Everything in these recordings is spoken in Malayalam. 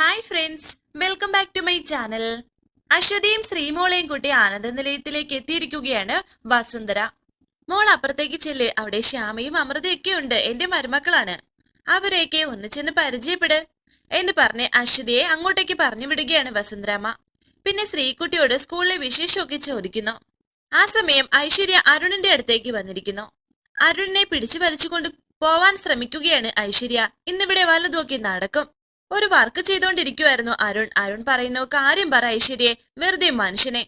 Hi friends welcome back to my channel അശ്വതിയും ശ്രീമോളെയും കൂട്ടി ആനന്ദ നിലയത്തിലേക്ക് എത്തിയിരിക്കുകയാണ് വസുന്ധര. മോൾ അപ്പുറത്തേക്ക് ചെല്ല് അവിടെ ശ്യാമയും അമൃതയൊക്കെ ഉണ്ട് എന്റെ മരുമക്കളാണ്. അവരെയൊക്കെ ഒന്ന് ചെന്ന് പരിചയപ്പെട് എന്ന് പറഞ്ഞ് അശ്വതിയെ അങ്ങോട്ടേക്ക് പറഞ്ഞു വിടുകയാണ് വസുന്ധരാമ്മ. പിന്നെ ശ്രീകുട്ടിയോട് സ്കൂളിലെ വിശേഷമൊക്കെ ചോദിക്കുന്നു. ആ സമയം ഐശ്വര്യ അരുണിന്റെ അടുത്തേക്ക് വന്നിരിക്കുന്നു. അരുണിനെ പിടിച്ചു വലിച്ചുകൊണ്ട് പോവാൻ ശ്രമിക്കുകയാണ് ഐശ്വര്യ. ഇന്നിവിടെ വല്ലതുമൊക്കെ നടക്കും. ഒരു വർക്ക് ചെയ്തോണ്ടിരിക്കുവായിരുന്നു അരുൺ. അരുൺ പറയുന്നു കാര്യം പറ ഐശ്വര്യയെ വെറുതെ മനുഷ്യനെ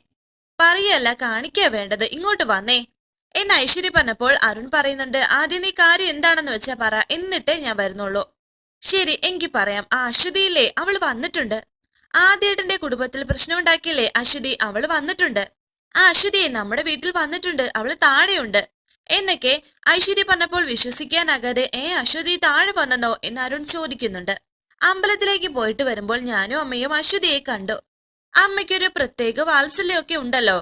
പറയല്ല കാണിക്കാ വേണ്ടത്. ഇങ്ങോട്ട് വന്നേ. എന്ന് ഐശ്വര്യ പറഞ്ഞപ്പോൾ അരുൺ പറയുന്നുണ്ട് ആദ്യം നീ കാര്യം എന്താണെന്ന് വെച്ചാ പറ എന്നിട്ടേ ഞാൻ വരുന്നുള്ളൂ. ശരി എങ്കി പറയാം. ആ അശ്വതിയില്ലേ? അവൾ വന്നിട്ടുണ്ട്. ആദ്യേട്ടന്റെ കുടുംബത്തിൽ പ്രശ്നമുണ്ടാക്കിയില്ലേ? അശ്വതി അവൾ വന്നിട്ടുണ്ട്. ആ അശ്വതിയെ നമ്മുടെ വീട്ടിൽ വന്നിട്ടുണ്ട്. അവൾ താഴെയുണ്ട്. എന്നൊക്കെ ഐശ്വര്യ പറഞ്ഞപ്പോൾ വിശ്വസിക്കാനാകാതെ ഏ അശ്വതി താഴെ വന്നെന്നോ എന്ന് അരുൺ ചോദിക്കുന്നുണ്ട്. അമ്പലത്തിലേക്ക് പോയിട്ട് വരുമ്പോൾ ഞാനും അമ്മയും അശ്വതിയെ കണ്ടു. അമ്മയ്ക്കൊരു പ്രത്യേക വാത്സല്യമൊക്കെ ഉണ്ടല്ലോ.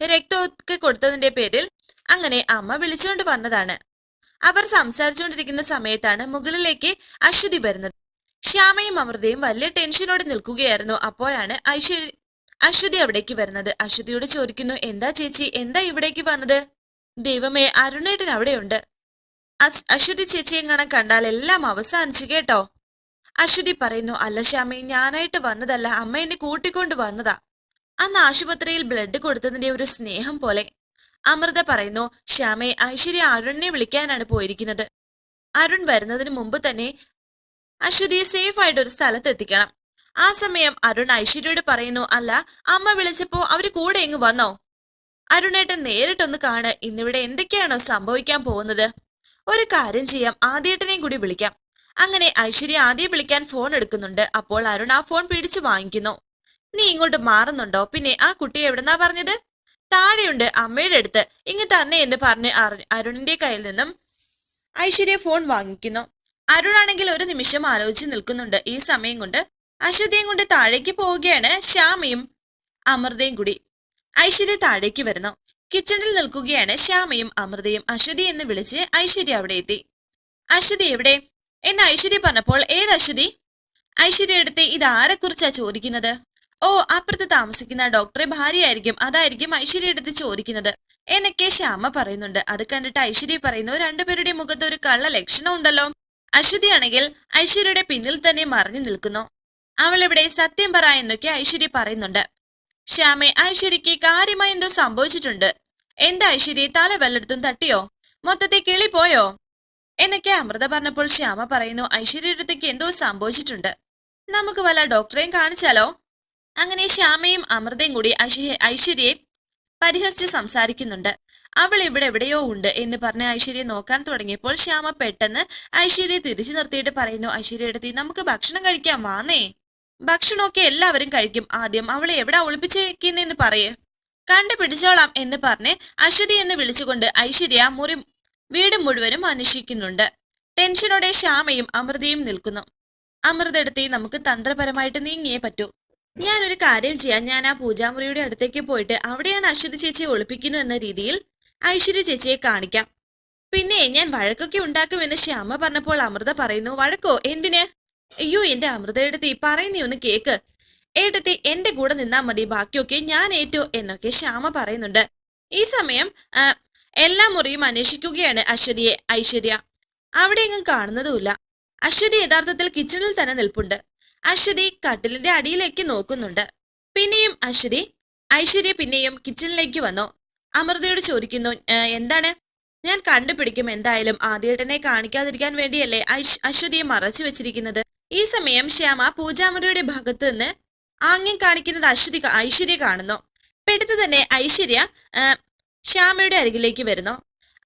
രക്തമൊക്കെ കൊടുത്തതിന്റെ പേരിൽ അങ്ങനെ അമ്മ വിളിച്ചുകൊണ്ട് വന്നതാണ്. അവർ സംസാരിച്ചുകൊണ്ടിരിക്കുന്ന സമയത്താണ് മുകളിലേക്ക് അശ്വതി വരുന്നത്. ശ്യാമയും അമൃതയും വലിയ ടെൻഷനോടെ നിൽക്കുകയായിരുന്നു. അപ്പോഴാണ് ഐശ്വര്യ അശ്വതി അവിടേക്ക് വരുന്നത്. അശ്വതിയോട് ചോദിക്കുന്നു എന്താ ചേച്ചി എന്താ ഇവിടേക്ക് വന്നത്? ദൈവമേ അരുണേട്ടൻ അവിടെയുണ്ട്. അശ്വതി ചേച്ചിയെ കാണാൻ കണ്ടാൽ എല്ലാം അവസാനിച്ചു കേട്ടോ? അശ്വതി പറയുന്നു അല്ല ശ്യാമി ഞാനായിട്ട് വന്നതല്ല. അമ്മ എന്നെ കൂട്ടിക്കൊണ്ട് വന്നതാ. അന്ന് ആശുപത്രിയിൽ ബ്ലഡ് കൊടുത്തതിന്റെ ഒരു സ്നേഹം പോലെ അമൃത പറയുന്നു ശ്യാമെ ഐശ്വര്യ അരുണിനെ വിളിക്കാനാണ് പോയിരിക്കുന്നത്. അരുൺ വരുന്നതിന് മുമ്പ് തന്നെ അശ്വതിയെ സേഫ് ആയിട്ട് ഒരു സ്ഥലത്ത് എത്തിക്കണം ആ സമയം അരുൺ ഐശ്വര്യയോട് പറയുന്നു അല്ല അമ്മ വിളിച്ചപ്പോ അവർ കൂടെ ഇങ്ങ് വന്നോ? അരുണേട്ടൻ നേരിട്ടൊന്ന് കാണ്. ഇന്നിവിടെ എന്തൊക്കെയാണോ സംഭവിക്കാൻ പോകുന്നത്? ഒരു കാര്യം ചെയ്യാം ആദ്യേട്ടനെയും കൂടി വിളിക്കാം. അങ്ങനെ ഐശ്വര്യ ആദ്യം വിളിക്കാൻ ഫോൺ എടുക്കുന്നുണ്ട്. അപ്പോൾ അരുൺ ആ ഫോൺ പിടിച്ചു വാങ്ങിക്കുന്നു. നീ ഇങ്ങോട്ട് മാറുന്നുണ്ടോ? പിന്നെ ആ കുട്ടി എവിടെന്നാ പറഞ്ഞത്? താഴെയുണ്ട് അമ്മയുടെ അടുത്ത്. ഇങ്ങ് തന്നെ എന്ന് പറഞ്ഞ് അരുണിന്റെ കയ്യിൽ നിന്നും ഐശ്വര്യ ഫോൺ വാങ്ങിക്കുന്നു. അരുണാണെങ്കിൽ ഒരു നിമിഷം ആലോചിച്ച് നിൽക്കുന്നുണ്ട്. ഈ സമയം കൊണ്ട് അശ്വതിയും കൊണ്ട് താഴേക്ക് പോവുകയാണ് ശ്യാമയും അമൃതയും കൂടി. ഐശ്വര്യ താഴേക്ക് വരുന്നു. കിച്ചണിൽ നിൽക്കുകയാണ് ശ്യാമയും അമൃതയും. അശ്വതി എന്ന് വിളിച്ച് ഐശ്വര്യ അവിടെ എത്തി. അശ്വതി എവിടെ? എന്ന് ഐശ്വര്യ പറഞ്ഞപ്പോൾ ഏത് അശ്വതി ഐശ്വര്യ എടുത്ത് ഇത് ആരെക്കുറിച്ചാ ചോദിക്കുന്നത്? ഓ അപ്പുറത്ത് താമസിക്കുന്ന ഡോക്ടറെ ഭാര്യയായിരിക്കും അതായിരിക്കും ഐശ്വര്യ ചോദിക്കുന്നത്. എന്നൊക്കെ ശ്യാമ പറയുന്നുണ്ട്. അത് കണ്ടിട്ട് ഐശ്വര്യ പറയുന്നു രണ്ടുപേരുടെ മുഖത്ത് ഒരു കള്ള ലക്ഷണം ഉണ്ടല്ലോ. അശ്വതിയാണെങ്കിൽ ഐശ്വര്യയുടെ പിന്നിൽ തന്നെ മറിഞ്ഞു നിൽക്കുന്നു. അവൾ ഇവിടെ സത്യം പറ എന്നൊക്കെ ഐശ്വര്യ പറയുന്നുണ്ട്. ശ്യാമെ ഐശ്വര്യക്ക് കാര്യമായി എന്തോ സംഭവിച്ചിട്ടുണ്ട്. എന്താ ഐശ്വര്യ തല വല്ലയിടത്തും തട്ടിയോ? മൊത്തത്തിൽ കിളി പോയോ എന്നൊക്കെ അമൃത പറഞ്ഞപ്പോൾ ശ്യാമ പറയുന്നു ഐശ്വര്യയുടെ അടുത്തേക്ക് എന്തോ സംഭവിച്ചിട്ടുണ്ട്. നമുക്ക് വല്ല ഡോക്ടറെയും കാണിച്ചാലോ? അങ്ങനെ ശ്യാമയും അമൃതയും കൂടി ഐശ്വര്യ ഐശ്വര്യയെ പരിഹസിച്ച് സംസാരിക്കുന്നുണ്ട്. അവൾ ഇവിടെ എവിടെയോ ഉണ്ട് എന്ന് പറഞ്ഞ് ഐശ്വര്യ നോക്കാൻ തുടങ്ങിയപ്പോൾ ശ്യാമ പെട്ടെന്ന് ഐശ്വര്യ തിരിച്ചു നിർത്തിയിട്ട് പറയുന്നു ഐശ്വര്യടുത്തി നമുക്ക് ഭക്ഷണം കഴിക്കാൻ വാന്നേ. ഭക്ഷണമൊക്കെ എല്ലാവരും കഴിക്കും. ആദ്യം അവളെ എവിടെ ഒളിപ്പിച്ചേക്കുന്നെന്ന് പറയേ. കണ്ടുപിടിച്ചോളാം എന്ന് പറഞ്ഞ് അശ്വതി എന്ന് വിളിച്ചുകൊണ്ട് ഐശ്വര്യ മുറി വീട് മുഴുവനും അന്വേഷിക്കുന്നുണ്ട്. ടെൻഷനോടെ ശ്യാമയും അമൃതയും നിൽക്കുന്നു. അമൃത എടുത്തേ നമുക്ക് തന്ത്രപരമായിട്ട് നീങ്ങിയേ പറ്റൂ. ഞാനൊരു കാര്യം ചെയ്യാം. ഞാൻ ആ പൂജാമുറിയുടെ അടുത്തേക്ക് പോയിട്ട് അവിടെയാണ് അശ്വതി ചേച്ചിയെ ഒളിപ്പിക്കുന്നു എന്ന രീതിയിൽ ഐശ്വര്യ ചേച്ചിയെ കാണിക്കാം. പിന്നെ ഞാൻ വഴക്കൊക്കെ ഉണ്ടാക്കുമെന്ന് ശ്യാമ പറഞ്ഞപ്പോൾ അമൃത പറയുന്നു വഴക്കോ? എന്തിന്? അയ്യോ എന്റെ അമൃത എടുത്തി പറയുന്നേ ഒന്ന് കേക്ക്. ഏട്ടത്തി എന്റെ കൂടെ നിന്നാ മതി ബാക്കിയൊക്കെ ഞാൻ ഏറ്റോ എന്നൊക്കെ ശ്യാമ പറയുന്നുണ്ട്. ഈ സമയം എല്ലാ മുറിയും അന്വേഷിക്കുകയാണ് അശ്വതിയെ ഐശ്വര്യ. അവിടെ എങ്ങും കാണുന്നതുമില്ല. അശ്വതി യഥാർത്ഥത്തിൽ കിച്ചണിൽ തന്നെ നിൽപ്പുണ്ട്. അശ്വതി കട്ടിലിന്റെ അടിയിലേക്ക് നോക്കുന്നുണ്ട്. പിന്നെയും അശ്വതി ഐശ്വര്യ പിന്നെയും കിച്ചണിലേക്ക് വന്നു. അമൃതയോട് ചോദിക്കുന്നു എന്താണ്? ഞാൻ കണ്ടുപിടിക്കും എന്തായാലും. ആദ്യേട്ടനെ കാണിക്കാതിരിക്കാൻ വേണ്ടിയല്ലേ അശ്വതിയെ മറച്ചു വെച്ചിരിക്കുന്നത്. ഈ സമയം ശ്യാമ പൂജാമുറിയുടെ ഭാഗത്ത് നിന്ന് ആംഗ്യം കാണിക്കുന്നത് അശ്വതി ഐശ്വര്യ കാണുന്നു. പെട്ടെന്ന് തന്നെ ഐശ്വര്യ ശ്യാമയുടെ അരികിലേക്ക് വരുന്നു.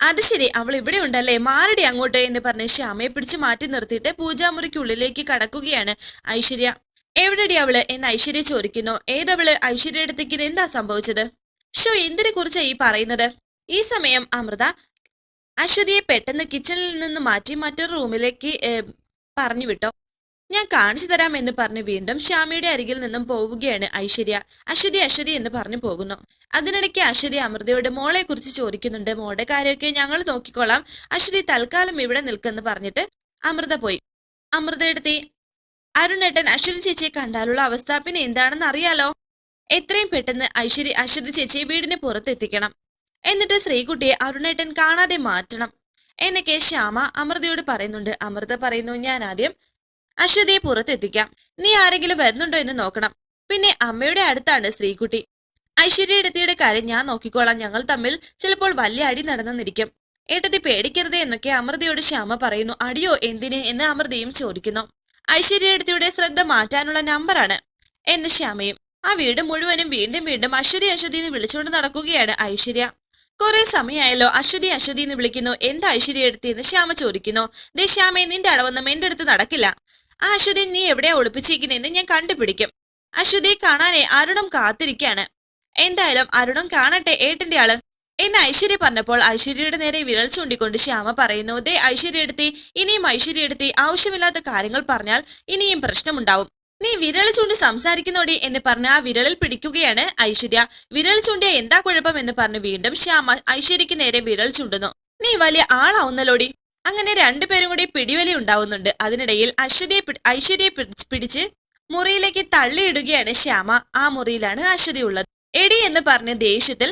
അത് ശരി അവൾ ഇവിടെ ഉണ്ടല്ലേ? മാറടി അങ്ങോട്ട് എന്ന് പറഞ്ഞ് ശ്യാമയെ പിടിച്ച് മാറ്റി നിർത്തിയിട്ട് പൂജാമുറിക്കുള്ളിലേക്ക് കടക്കുകയാണ് ഐശ്വര്യ. എവിടെടി അവൾ എന്ന് ഐശ്വര്യ ചോദിക്കുന്നു. ഏതവൾ? ഐശ്വര്യയുടെ അടുത്തേക്ക് എന്താ സംഭവിച്ചത്? ഷോ എന്തിനെ കുറിച്ചാ ഈ പറയുന്നത്? ഈ സമയം അമൃത അശ്വതിയെ പെട്ടെന്ന് കിച്ചണിൽ നിന്ന് മാറ്റി മറ്റൊരു റൂമിലേക്ക് പറഞ്ഞു വിട്ടോ ഞാൻ കാണിച്ചു തരാം എന്ന് പറഞ്ഞ് വീണ്ടും ശ്യാമയുടെ അരികിൽ നിന്നും പോവുകയാണ് ഐശ്വര്യ. അശ്വതി അശ്വതി എന്ന് പറഞ്ഞു പോകുന്നു. അതിനിടയ്ക്ക് അശ്വതി അമൃതയുടെ മോളെ കുറിച്ച് ചോദിക്കുന്നുണ്ട് മോളുടെ കാര്യമൊക്കെ ഞങ്ങൾ നോക്കിക്കോളാം. അശ്വതി തൽക്കാലം ഇവിടെ നിൽക്കെന്ന് പറഞ്ഞിട്ട് അമൃത പോയി. അമൃതയെടുത്തി അരുണേട്ടൻ അശ്വതി ചേച്ചിയെ കണ്ടാലുള്ള അവസ്ഥ പിന്നെ എന്താണെന്ന് അറിയാലോ? എത്രയും പെട്ടെന്ന് ഐശ്വര്യ അശ്വതി ചേച്ചിയെ വീടിന് പുറത്തെത്തിക്കണം എന്നിട്ട് ശ്രീകുട്ടിയെ അരുണേട്ടൻ കാണാതെ മാറ്റണം. എന്നൊക്കെ ശ്യാമ അമൃതയോട് പറയുന്നുണ്ട്. അമൃത പറയുന്നു ഞാൻ ആദ്യം അശ്വതിയെ പുറത്തെത്തിക്കാം. നീ ആരെങ്കിലും വരുന്നുണ്ടോ എന്ന് നോക്കണം. പിന്നെ അമ്മയുടെ അടുത്താണ് ശ്രീകുട്ടി. ഐശ്വര്യടുത്തിയുടെ കാര്യം ഞാൻ നോക്കിക്കോളാം. ഞങ്ങൾ തമ്മിൽ ചിലപ്പോൾ വലിയ അടി നടന്നെന്നിരിക്കും. ഏട്ടത്തി പേടിക്കരുതേ എന്നൊക്കെ അമൃതയോട് ശ്യാമ പറയുന്നു. അടിയോ എന്തിന് എന്ന് അമൃതയും ചോദിക്കുന്നു. ഐശ്വര്യടുത്തിയുടെ ശ്രദ്ധ മാറ്റാനുള്ള നമ്പറാണ് എന്ന് ശ്യാമയും. ആ വീട് മുഴുവനും വീണ്ടും വീണ്ടും അശ്വതി അശ്വതി എന്ന് വിളിച്ചുകൊണ്ട് നടക്കുകയാണ് ഐശ്വര്യ. കുറെ സമയമായല്ലോ അശ്വതി അശ്വതി എന്ന് വിളിക്കുന്നു. എന്താ ഐശ്വര്യ എടുത്തി എന്ന് ശ്യാമ ചോദിക്കുന്നു. ദേ ശ്യാമേ നിന്റെ അടവൊന്നും എന്റെ അടുത്ത് നടക്കില്ല. ആ അശ്വതി നീ എവിടെയാ ഒളിപ്പിച്ചിരിക്കുന്നതെന്ന് ഞാൻ കണ്ടുപിടിക്കും. അശ്വതിയെ കാണാനെ അരുണും കാത്തിരിക്കാണ്. എന്തായാലും അരുണും കാണട്ടെ ഏട്ടന്റെ ആൾ. എന്ന് ഐശ്വര്യ പറഞ്ഞപ്പോൾ ഐശ്വര്യയുടെ നേരെ വിരൽ ചൂണ്ടിക്കൊണ്ട് ശ്യാമ പറയുന്നു ദേ ഐശ്വര്യ എടുത്തി ഇനിയും ഐശ്വര്യ എടുത്തി ആവശ്യമില്ലാത്ത കാര്യങ്ങൾ പറഞ്ഞാൽ ഇനിയും പ്രശ്നമുണ്ടാവും. നീ വിരൽ ചൂണ്ടി സംസാരിക്കുന്നോടി എന്ന് പറഞ്ഞ് ആ വിരലിൽ പിടിക്കുകയാണ് ഐശ്വര്യ. വിരൽ ചൂണ്ടിയ എന്താ കുഴപ്പം എന്ന് പറഞ്ഞ് വീണ്ടും ശ്യാമ ഐശ്വര്യക്ക് നേരെ വിരൽ ചൂണ്ടുന്നു. നീ വലിയ ആളാവുന്നല്ലോടി അങ്ങനെ രണ്ടുപേരും കൂടി പിടിവലി ഉണ്ടാവുന്നുണ്ട്. അതിനിടയിൽ അശ്വതിയെ ഐശ്വര്യയെ പിടിച്ച് മുറിയിലേക്ക് തള്ളിയിടുകയാണ് ശ്യാമ. ആ മുറിയിലാണ് അശ്വതി ഉള്ളത്. എടി എന്ന് പറഞ്ഞ ദേഷ്യത്തിൽ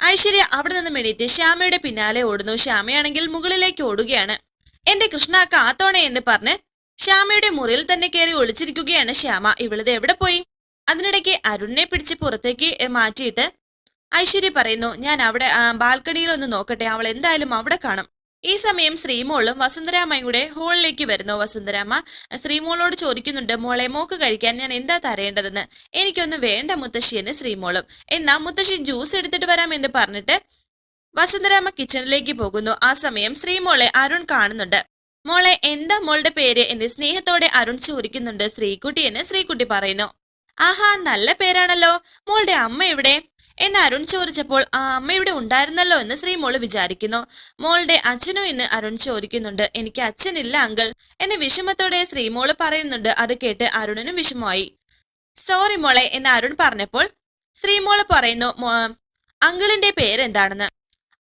ഐശ്വര്യ അവിടെ നിന്ന് എണീറ്റ് ശ്യാമയുടെ പിന്നാലെ ഓടുന്നു. ശ്യാമയാണെങ്കിൽ മുകളിലേക്ക് ഓടുകയാണ്. എന്റെ കൃഷ്ണ കാത്തോണെ എന്ന് പറഞ്ഞ് ശ്യാമയുടെ മുറിയിൽ തന്നെ കയറി ഒളിച്ചിരിക്കുകയാണ് ശ്യാമ. ഇവളിത് എവിടെ പോയി? അതിനിടയ്ക്ക് അരുണിനെ പിടിച്ച് പുറത്തേക്ക് മാറ്റിയിട്ട് ഐശ്വര്യ പറയുന്നു ഞാൻ അവിടെ ബാൽക്കണിയിൽ ഒന്ന് നോക്കട്ടെ. അവൾ എന്തായാലും അവിടെ കാണും. ഈ സമയം ശ്രീമോളും വസുന്ധരാമയും കൂടെ ഹോളിലേക്ക് വരുന്നു. വസുന്ധരാമ ശ്രീമോളോട് ചോദിക്കുന്നുണ്ട് മോളെ മോക്ക് കഴിക്കാൻ ഞാൻ എന്താ തരേണ്ടതെന്ന്? എനിക്കൊന്നും വേണ്ട മുത്തശ്ശി എന്ന് ശ്രീമോളും. എന്നാ മുത്തശ്ശി ജ്യൂസ് എടുത്തിട്ട് വരാം എന്ന് പറഞ്ഞിട്ട് വസുന്ധരാമ കിച്ചണിലേക്ക് പോകുന്നു. ആ സമയം ശ്രീമോളെ അരുൺ കാണുന്നുണ്ട്. മോളെ എന്താ മോളുടെ പേര്? എന്ന് സ്നേഹത്തോടെ അരുൺ ചോദിക്കുന്നുണ്ട്. ശ്രീകുട്ടി എന്ന് ശ്രീകുട്ടി പറയുന്നു. ആഹാ നല്ല പേരാണല്ലോ. മോളുടെ അമ്മ എവിടെ? എന്ന് അരുൺ ചോദിച്ചപ്പോൾ ആ അമ്മ ഇവിടെ ഉണ്ടായിരുന്നല്ലോ എന്ന് ശ്രീമോൾ വിചാരിക്കുന്നു. മോളുടെ അച്ഛനോ എന്ന് അരുൺ ചോദിക്കുന്നുണ്ട്. എനിക്ക് അച്ഛനില്ല അങ്കിൾ. എന്ന് വിഷമത്തോടെ ശ്രീമോൾ പറയുന്നുണ്ട്. അത് കേട്ട് അരുണിനും വിഷമമായി. സോറി മോളെ എന്ന് അരുൺ പറഞ്ഞപ്പോൾ ശ്രീമോൾ പറയുന്നു "മോ- അങ്കിളിന്റെ പേരെന്താണെന്ന്?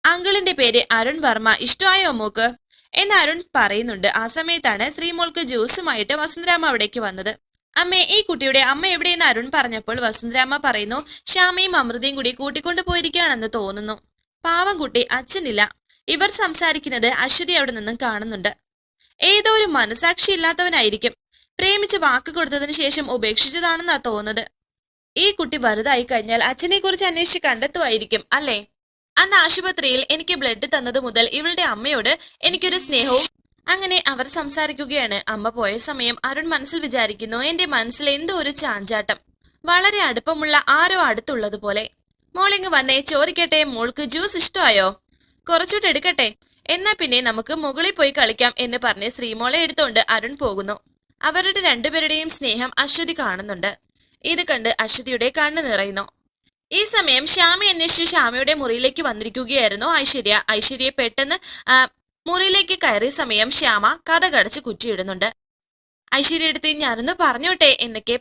അങ്കിളിന്റെ പേര് അരുൺ വർമ്മ. ഇഷ്ടമായോ മോക്ക്? എന്ന് അരുൺ പറയുന്നുണ്ട്. ആ സമയത്താണ് ശ്രീമോൾക്ക് ജ്യൂസുമായിട്ട് വസുന്ധരാമ അവിടേക്ക് വന്നത്. അമ്മേ ഈ കുട്ടിയുടെ അമ്മ എവിടെയെന്ന് അരുൺ പറഞ്ഞപ്പോൾ വസുന്ധരാമ്മ പറയുന്നു ശ്യാമയും അമൃതയും കൂടി കൂട്ടിക്കൊണ്ടു പോയിരിക്കുകയാണെന്ന് തോന്നുന്നു. പാവം കുട്ടി അച്ഛനില്ല. ഇവർ സംസാരിക്കുന്നത് അശ്വതി അവിടെ നിന്നും കാണുന്നുണ്ട്. ഏതോ ഒരു മനസാക്ഷി ഇല്ലാത്തവനായിരിക്കും. പ്രേമിച്ച് വാക്ക് കൊടുത്തതിന് ശേഷം ഉപേക്ഷിച്ചതാണെന്നാ തോന്നുന്നത്. ഈ കുട്ടി വലുതായി കഴിഞ്ഞാൽ അച്ഛനെ കുറിച്ച് അന്വേഷിച്ച് കണ്ടെത്തുമായിരിക്കും അല്ലേ? അന്ന് ആശുപത്രിയിൽ എനിക്ക് ബ്ലഡ് തന്നത് മുതൽ ഇവളുടെ അമ്മയോട് എനിക്കൊരു സ്നേഹവും അങ്ങനെ അവർ സംസാരിക്കുകയാണ്. അമ്മ പോയ സമയം അരുൺ മനസ്സിൽ വിചാരിക്കുന്നു എന്റെ മനസ്സിൽ എന്തോ ഒരു ചാഞ്ചാട്ടം. വളരെ അടുപ്പമുള്ള ആരോ അടുത്തുള്ളതുപോലെ മോളിങ് വന്നേ ചോദിക്കട്ടെ മോൾക്ക് ജ്യൂസ് ഇഷ്ടമായോ? കുറച്ചുകൂടെ എടുക്കട്ടെ. എന്നാ പിന്നെ നമുക്ക് മുകളിൽ പോയി കളിക്കാം എന്ന് പറഞ്ഞ് ശ്രീമോളെ എടുത്തോണ്ട് അരുൺ പോകുന്നു. അവരുടെ രണ്ടുപേരുടെയും സ്നേഹം അശ്വതി കാണുന്നുണ്ട്. ഇത് കണ്ട് അശ്വതിയുടെ കണ്ണ് നിറയുന്നു. ഈ സമയം ശ്യാമ അന്വേഷിച്ച് ശ്യാമയുടെ മുറിയിലേക്ക് വന്നിരിക്കുകയായിരുന്നു ഐശ്വര്യ. ഐശ്വര്യയെ പെട്ടെന്ന് മുറിയിലേക്ക് കയറിയ സമയം ശ്യാമ കഥ കടച്ച് കുറ്റിയിടുന്നുണ്ട്. ഐശ്വര്യ എടുത്ത് ഞാനൊന്ന് പറഞ്ഞോട്ടെ എന്നൊക്കെ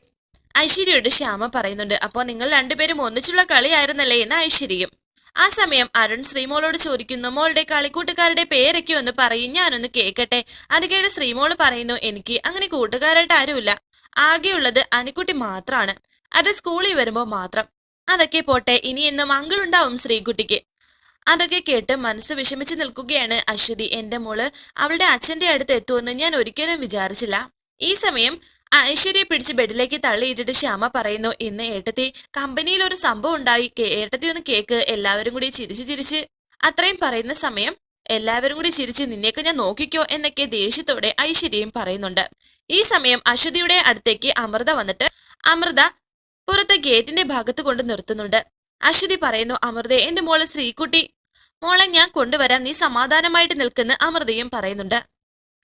ഐശ്വര്യയോട് ശ്യാമ പറയുന്നുണ്ട്. അപ്പോൾ നിങ്ങൾ രണ്ടുപേരും ഒന്നിച്ചുള്ള കളിയായിരുന്നല്ലേ എന്ന് ഐശ്വര്യയും. ആ സമയം അരുൺ ശ്രീമോളോട് ചോദിക്കുന്നു മോളുടെ കളിക്കൂട്ടുകാരുടെ പേരൊക്കെ ഒന്ന് പറയും. ഞാനൊന്ന് കേൾക്കട്ടെ അത് കേട്ട് ശ്രീമോൾ പറയുന്നു എനിക്ക് അങ്ങനെ കൂട്ടുകാരായിട്ട് ആരുമില്ല. ആകെയുള്ളത് അനിക്കുട്ടി മാത്രമാണ് അത് സ്കൂളിൽ വരുമ്പോൾ മാത്രം. അതൊക്കെ പോട്ടെ. ഇനി എന്നും അങ്കിളുണ്ടാവും ശ്രീകുട്ടിക്ക്. അതൊക്കെ കേട്ട് മനസ്സ് വിഷമിച്ച് നിൽക്കുകയാണ് അശ്വതി. എന്റെ മോൾ അവളുടെ അച്ഛന്റെ അടുത്ത് എത്തുമെന്ന് ഞാൻ ഒരിക്കലും വിചാരിച്ചില്ല. ഈ സമയം ഐശ്വര്യയെ പിടിച്ച് ബെഡിലേക്ക് തള്ളിയിട്ടിട്ട് ശ്യാമ പറയുന്നു ഇന്ന് ഏട്ടത്തി കമ്പനിയിൽ ഒരു സംഭവം ഉണ്ടായി. ഏട്ടത്തി ഒന്ന് കേക്ക് എല്ലാവരും കൂടി ചിരിച്ച് ചിരിച്ച് അത്രയും പറയുന്ന സമയം എല്ലാവരും കൂടി ചിരിച്ച് നിന്നേക്ക് ഞാൻ നോക്കിക്കോ എന്നൊക്കെ ദേഷ്യത്തോടെ ഐശ്വര്യയും പറയുന്നുണ്ട്. ഈ സമയം അശ്വതിയുടെ അടുത്തേക്ക് അമൃത വന്നിട്ട് അമൃത പുറത്തെ ഗേറ്റിന്റെ ഭാഗത്ത് കൊണ്ട് നിർത്തുന്നുണ്ട്. അശ്വതി പറയുന്നു അമൃത എന്റെ മോൾ ശ്രീകുട്ടി മോളെ ഞാൻ കൊണ്ടുവരാം. നീ സമാധാനമായിട്ട് നിൽക്കുന്ന അമൃതയും പറയുന്നുണ്ട്.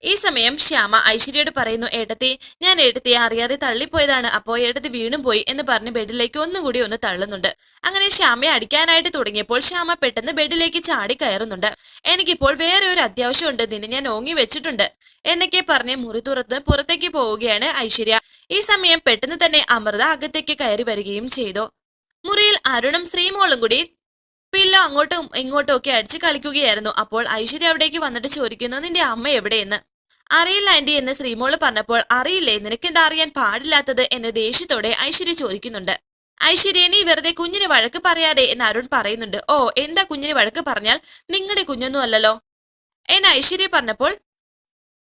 ഈ സമയം ശ്യാമ ഐശ്വര്യയോട് പറയുന്നു ഏട്ടത്തി ഞാൻ ഏട്ടത്തിയെ അറിയാതെ തള്ളിപ്പോയതാണ്. അപ്പോ ഏട്ടത്തി വീണും പോയി എന്ന് പറഞ്ഞ് ബെഡിലേക്ക് ഒന്നുകൂടി ഒന്ന് തള്ളുന്നുണ്ട്. അങ്ങനെ ശ്യാമയെ അടിക്കാനായിട്ട് തുടങ്ങിയപ്പോൾ ശ്യാമ പെട്ടെന്ന് ബെഡിലേക്ക് ചാടി കയറുന്നുണ്ട്. എനിക്കിപ്പോൾ വേറെ ഒരു അത്യാവശ്യമുണ്ട്. നിന്നെ ഞാൻ ഓങ്ങി വെച്ചിട്ടുണ്ട്. എന്നൊക്കെ പറഞ്ഞ് മുറി തുറത്ത് പുറത്തേക്ക് പോവുകയാണ് ഐശ്വര്യ. ഈ സമയം പെട്ടെന്ന് തന്നെ അമൃത അകത്തേക്ക് കയറി വരികയും ചെയ്തു. മുറിയിൽ അരുണും ശ്രീമോളും കൂടി പില്ലോ അങ്ങോട്ടും ഇങ്ങോട്ടും ഒക്കെ അടിച്ച് കളിക്കുകയായിരുന്നു. അപ്പോൾ ഐശ്വര്യ അവിടേക്ക് വന്നിട്ട് ചോദിക്കുന്നു നിന്റെ അമ്മ എവിടെയെന്ന്? അറിയില്ല ആന്റി എന്ന് ശ്രീമോൾ പറഞ്ഞപ്പോൾ അറിയില്ലേ നിനക്കെന്താ അറിയാൻ പാടില്ലാത്തത്? എന്ന് ദേഷ്യത്തോടെ ഐശ്വര്യ ചോദിക്കുന്നുണ്ട്. ഐശ്വര്യ നീ വെറുതെ കുഞ്ഞിന് വഴക്ക് പറയാതെ എന്ന് അരുൺ പറയുന്നുണ്ട്. ഓ എന്താ കുഞ്ഞിന് വഴക്ക് പറഞ്ഞാൽ? നിങ്ങളുടെ കുഞ്ഞൊന്നും അല്ലല്ലോ? എന്ന് ഐശ്വര്യ പറഞ്ഞപ്പോൾ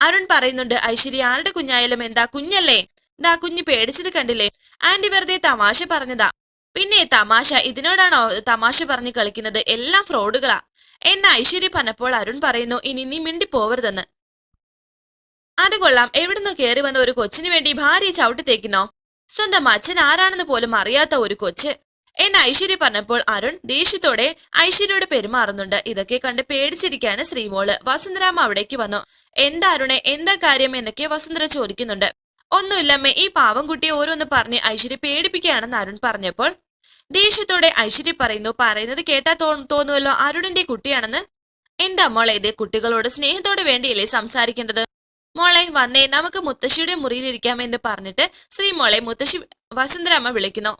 അരുൺ പറയുന്നുണ്ട് ഐശ്വര്യ ആരുടെ കുഞ്ഞായാലും എന്താ കുഞ്ഞല്ലേ? ദാ കുഞ്ഞ് പേടിച്ചത് കണ്ടില്ലേ? ആന്റി വെറുതെ തമാശ പറഞ്ഞതാ. പിന്നെ തമാശ ഇതിനോടാണോ തമാശ പറഞ്ഞ് കളിക്കുന്നത്? എല്ലാം ഫ്രോഡുകളാ. എന്ന് ഐശ്വര്യ പറഞ്ഞപ്പോൾ അരുൺ പറയുന്നു ഇനി നീ മിണ്ടി പോവരുതെന്ന്. അത് കൊള്ളാം. എവിടുന്ന് കയറി വന്ന ഒരു കൊച്ചിന് വേണ്ടി ഭാര്യ ചവിട്ടി തേക്കുന്നോ? സ്വന്തം അച്ഛൻ ആരാണെന്ന് പോലും അറിയാത്ത ഒരു കൊച്ച്. എന്ന് ഐശ്വര്യ പറഞ്ഞപ്പോൾ അരുൺ ദേഷ്യത്തോടെ ഐശ്വര്യയോട് പെരുമാറുന്നുണ്ട്. ഇതൊക്കെ കണ്ട് പേടിച്ചിരിക്കാണ് ശ്രീമോൾ. വസുന്ധരാമ അവിടേക്ക് വന്നു. എന്താ അരുണെ എന്താ കാര്യം? എന്നൊക്കെ വസുന്ധര ചോദിക്കുന്നുണ്ട്. ഒന്നുമില്ലമ്മേ ഈ പാവം കുട്ടിയെ ഓരോന്ന് പറഞ്ഞ് ഐശ്വര്യ പേടിപ്പിക്കുകയാണെന്ന് അരുൺ പറഞ്ഞപ്പോൾ ദേഷ്യത്തോടെ ഐശ്വര്യ പറയുന്നു പറയുന്നത് കേട്ടാ തോ തോന്നുമല്ലോ അരുണിന്റെ കുട്ടിയാണെന്ന്. എന്താ മോളെ ഇത് കുട്ടികളോട് സ്നേഹത്തോടെ വേണ്ടിയല്ലേ സംസാരിക്കേണ്ടത്? മോളെ വന്നേ നമുക്ക് മുത്തശ്ശിയുടെ മുറിയിലിരിക്കാം എന്ന് പറഞ്ഞിട്ട് ശ്രീ മോളെ മുത്തശ്ശി വസന്തരാമ വിളിക്കുന്നു.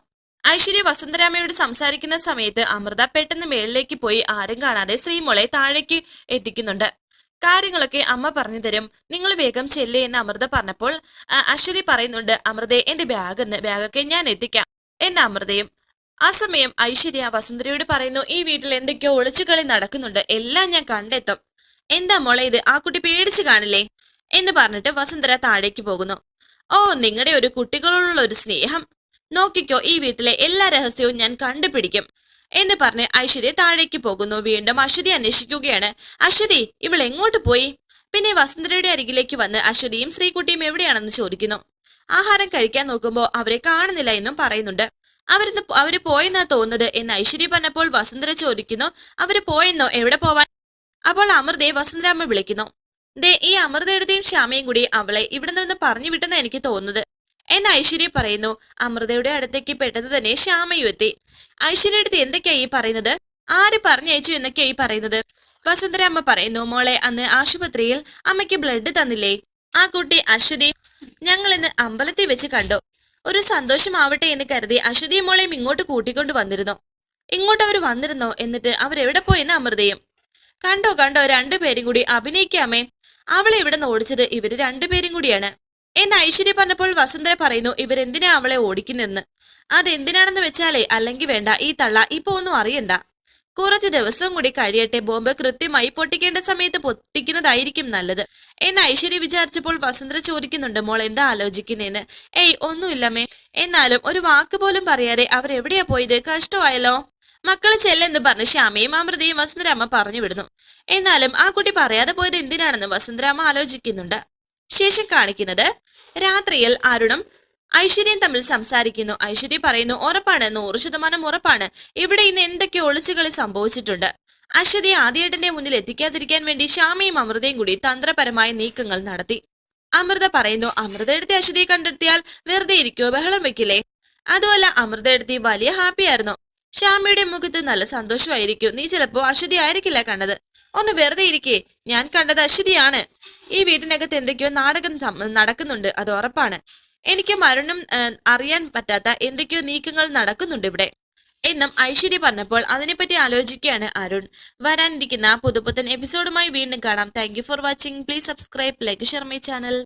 ഐശ്വര്യ വസന്തരാമയോട് സംസാരിക്കുന്ന സമയത്ത് അമൃത പെട്ടെന്ന് മേളിലേക്ക് പോയി ആരും കാണാതെ ശ്രീമോളെ താഴേക്ക് എത്തിക്കുന്നുണ്ട്. കാര്യങ്ങളൊക്കെ അമ്മ പറഞ്ഞു തരും. നിങ്ങൾ വേഗം ചെല്ലേ എന്ന് അമൃത പറഞ്ഞപ്പോൾ അശ്വതി പറയുന്നുണ്ട് അമൃതേ എന്റെ ബാഗ് എന്ന് ബാഗൊക്കെ ഞാൻ എത്തിക്കാം. എന്ന അമൃതയും ആ സമയം ഐശ്വര്യ വസുന്ധരയോട് പറയുന്നു ഈ വീട്ടിൽ എന്തൊക്കെയോ ഒളിച്ചുകളി നടക്കുന്നുണ്ട് എല്ലാം ഞാൻ കണ്ടെത്തും. എന്താ മോളെ ഇത്? ആ കുട്ടി പേടിച്ചു കാണില്ലേ? എന്ന് പറഞ്ഞിട്ട് വസുന്ധര താഴേക്ക് പോകുന്നു. ഓ നിങ്ങളുടെ ഒരു കുട്ടികളോടുള്ള ഒരു സ്നേഹം. നോക്കിക്കോ ഈ വീട്ടിലെ എല്ലാ രഹസ്യവും ഞാൻ കണ്ടുപിടിക്കും. എന്ന് പറഞ്ഞ് ഐശ്വര്യ താഴേക്ക് പോകുന്നു. വീണ്ടും അശ്വതി അന്വേഷിക്കുകയാണ്. അശ്വതി ഇവൾ എങ്ങോട്ട് പോയി? പിന്നെ വസുന്ധരയുടെ അരികിലേക്ക് വന്ന് അശ്വതിയും ശ്രീകുട്ടിയും എവിടെയാണെന്ന് ചോദിക്കുന്നു. ആഹാരം കഴിക്കാൻ നോക്കുമ്പോൾ അവരെ കാണുന്നില്ല എന്നും പറയുന്നുണ്ട്. അവരിന്ന് അവർ പോയെന്നാ തോന്നുന്നത് എന്ന് ഐശ്വര്യ പറഞ്ഞപ്പോൾ വസുന്ധര ചോദിക്കുന്നു. അവർ പോയെന്നോ? എവിടെ പോവാൻ? അപ്പോൾ അമൃതയെ വസുന്ധരാമ്മ വിളിക്കുന്നു. ദേ ഈ അമൃതയുടെയും ശ്യാമയും കൂടി അവളെ ഇവിടെ നിന്ന് പറഞ്ഞു വിട്ടെന്ന് എനിക്ക് തോന്നുന്നത്. എന്ന് ഐശ്വര്യ പറയുന്നു. അമൃതയുടെ അടുത്തേക്ക് പെട്ടെന്ന് തന്നെ ശ്യാമയും എത്തി. ഐശ്വര്യടുത്ത് എന്തൊക്കെയാ ഈ പറയുന്നത്? ആര് പറഞ്ഞയച്ചു എന്നൊക്കെയാ ഈ പറയുന്നത്? വസുന്ധര അമ്മ പറയുന്നു മോളെ അന്ന് ആശുപത്രിയിൽ അമ്മയ്ക്ക് ബ്ലഡ് തന്നില്ലേ? ആ കുട്ടി അശ്വതി ഞങ്ങൾ ഇന്ന് അമ്പലത്തിൽ വെച്ച് കണ്ടു. ഒരു സന്തോഷമാവട്ടെ എന്ന് കരുതി അശ്വതിയും മോളെയും ഇങ്ങോട്ട് കൂട്ടിക്കൊണ്ട് വന്നിരുന്നു. ഇങ്ങോട്ട് അവർ വന്നിരുന്നോ? എന്നിട്ട് അവരെവിടെ പോയെന്ന് അമൃതയും. കണ്ടോ കണ്ടോ രണ്ടുപേരും കൂടി അഭിനയിക്കാമേ അവളെ ഇവിടെ നിന്ന് ഓടിച്ചത് ഇവർ രണ്ടുപേരും കൂടിയാണ്. എന്ന് ഐശ്വര്യ പറഞ്ഞപ്പോൾ വസുന്ധര പറയുന്നു ഇവരെന്തിനാ അവളെ ഓടിക്കുന്നെന്ന് അതെന്തിനാണെന്ന് വെച്ചാലേ അല്ലെങ്കിൽ വേണ്ട ഈ തള്ള ഇപ്പൊ ഒന്നും അറിയണ്ട. കുറച്ച് ദിവസം കൂടി കഴിയട്ടെ ബോംബ് കൃത്യമായി പൊട്ടിക്കേണ്ട സമയത്ത് പൊട്ടിക്കുന്നതായിരിക്കും നല്ലത്. എന്ന് ഐശ്വര്യ വിചാരിച്ചപ്പോൾ വസുന്ധര ചോദിക്കുന്നുണ്ട് മോൾ എന്താ ആലോചിക്കുന്നേന്ന്? ഏയ് ഒന്നുമില്ലമ്മേ എന്നാലും ഒരു വാക്ക് പോലും പറയാതെ അവർ എവിടെയാ പോയത്? കഷ്ടമായല്ലോ. മക്കൾ ചെല്ലെന്ന് പറഞ്ഞ് ശ്യാമയും അമൃതയും വസുന്ധരാമ്മ പറഞ്ഞു വിടുന്നു. എന്നാലും ആ കുട്ടി പറയാതെ പോയത് എന്തിനാണെന്ന് വസുന്ധരാമ്മ ആലോചിക്കുന്നുണ്ട്. ശേഷം കാണിക്കുന്നത് രാത്രിയിൽ അരുണും ഐശ്വര്യയും തമ്മിൽ സംസാരിക്കുന്നു. ഐശ്വര്യ പറയുന്നു ഉറപ്പാണ് നൂറ് ശതമാനം ഉറപ്പാണ്. ഇവിടെ ഇന്ന് എന്തൊക്കെ ഒളിച്ചുകളി സംഭവിച്ചിട്ടുണ്ട്? അശ്വതി ആദ്യേട്ടന്റെ മുന്നിൽ എത്തിക്കാതിരിക്കാൻ വേണ്ടി ശ്യാമയും അമൃതയും കൂടി തന്ത്രപരമായ നീക്കങ്ങൾ നടത്തി. അമൃത പറയുന്നു അമൃത എടുത്തി അശ്വതിയെ കണ്ടെത്തിയാൽ വെറുതെ ഇരിക്കോ ബഹളം വെക്കില്ലേ? അതുമല്ല അമൃത എടുത്തി വലിയ ഹാപ്പി ആയിരുന്നു. ശ്യാമയുടെ മുഖത്ത് നല്ല സന്തോഷമായിരിക്കും. നീ ചിലപ്പോ അശ്വതി ആയിരിക്കില്ല കണ്ടത്. ഒന്ന് വെറുതെ ഇരിക്കേ. ഞാൻ കണ്ടത് അശ്വതിയാണ്. ഈ വീട്ടിനകത്ത് എന്തൊക്കെയോ നാടകം നടക്കുന്നുണ്ട് അത് ഉറപ്പാണ്. എനിക്ക് മരണം അറിയാൻ പറ്റാത്ത എന്തൊക്കെയോ നീക്കങ്ങൾ നടക്കുന്നുണ്ട് ഇവിടെ. എന്നും ഐശ്വര്യ പറഞ്ഞപ്പോൾ അതിനെപ്പറ്റി ആലോചിക്കുകയാണ് അരുൺ. വരാനിരിക്കുന്ന പുതുപുത്തൻ എപ്പിസോഡുമായി വീണ്ടും കാണാം. Thank for watching please subscribe like share my channel